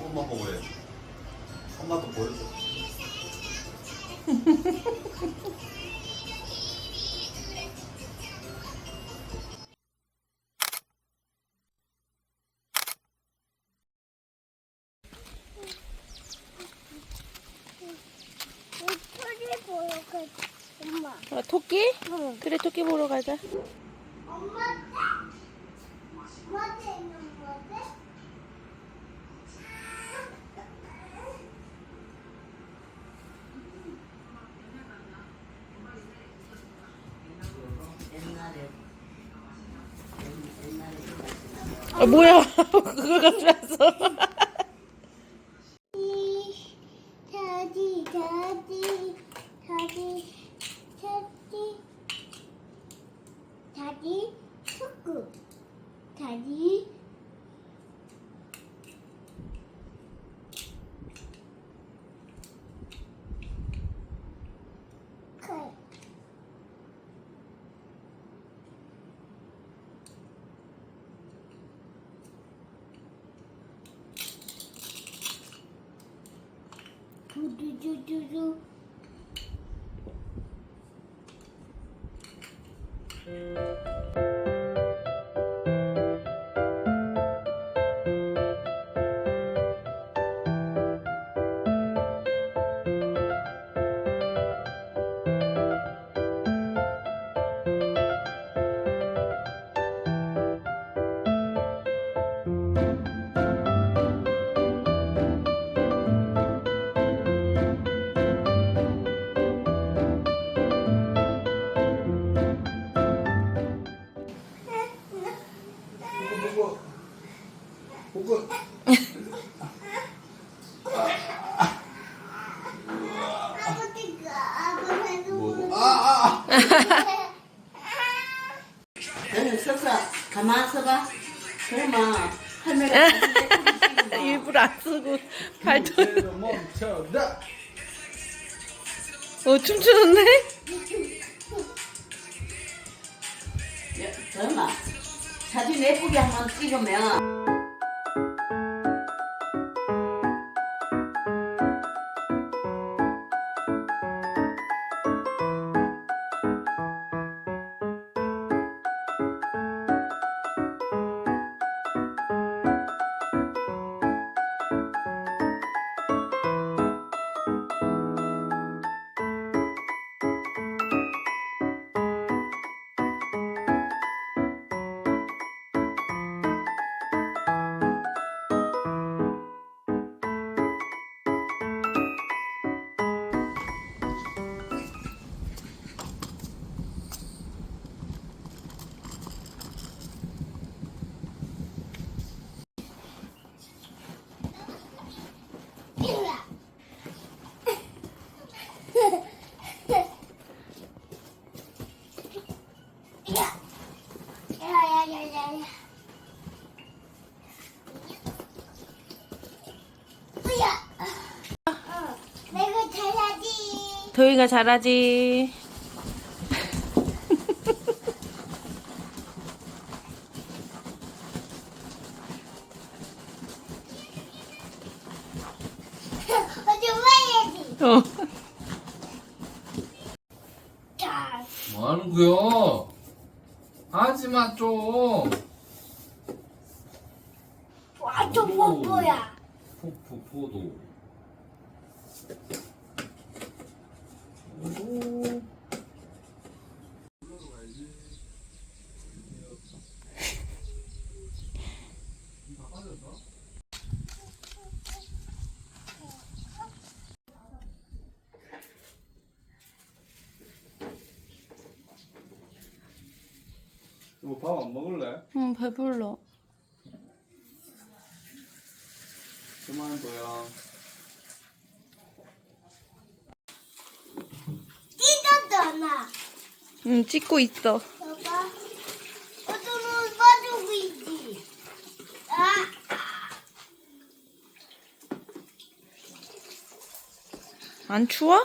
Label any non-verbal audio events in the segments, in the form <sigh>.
엄마 먹으래. 엄마도 보여줘. 토리 보러 가. 엄마. 어, 토끼? 응. 그래 토끼 보러 가자. 아 뭐야? <laughs> 그걸 가져왔어. do do. Thank hmm. you. 너는 서서 가만 서봐. 그러면 할머니가 일부러 안 쓰고. 멈춰라. 어 춤추는데? 사진 예쁘게 한번 찍으면 도희가 잘하지. <laughs> 어. 자, 뭐 하는 거야? 하지 마 좀. 와저 뽀뽀야. 포포포도. 오. 뭐밥 안 먹을래? 응 배불러. 그만 거 야. 찢었잖아. 나. 응 찍고 있어. 봐봐. 어둠을 빠지고 있지. 아, 안 추워?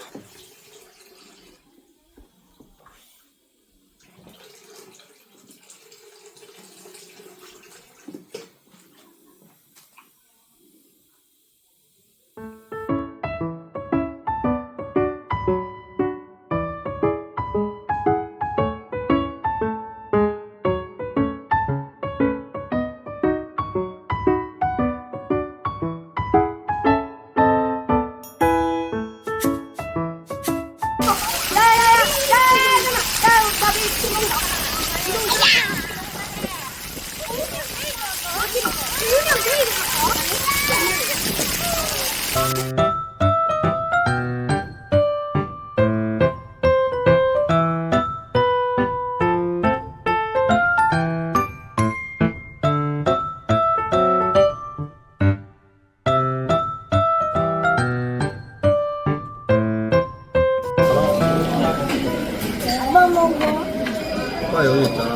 아빠 여기 있잖아.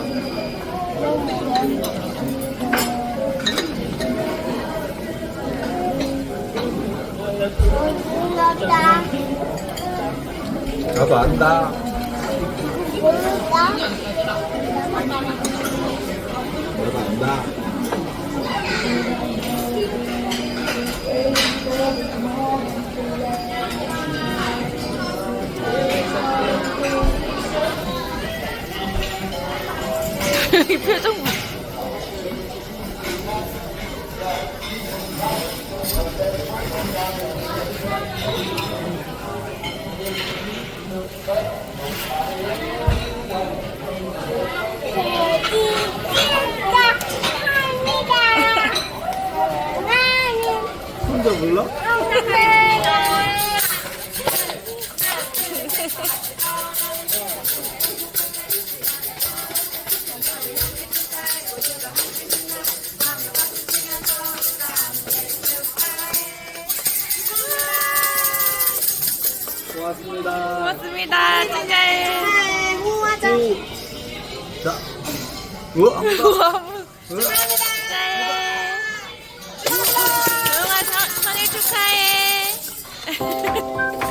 몰랐다. 나도 안다. 몰랐다. 나도 안다. 이 표정 봐. 혼자 몰라? <laughs> 고맙습니다. 고맙습니다. 진짜해. 자. <laughs> 우와. 우와, 우와. 진짜해. 조용아 생- 생일 축하해. <laughs>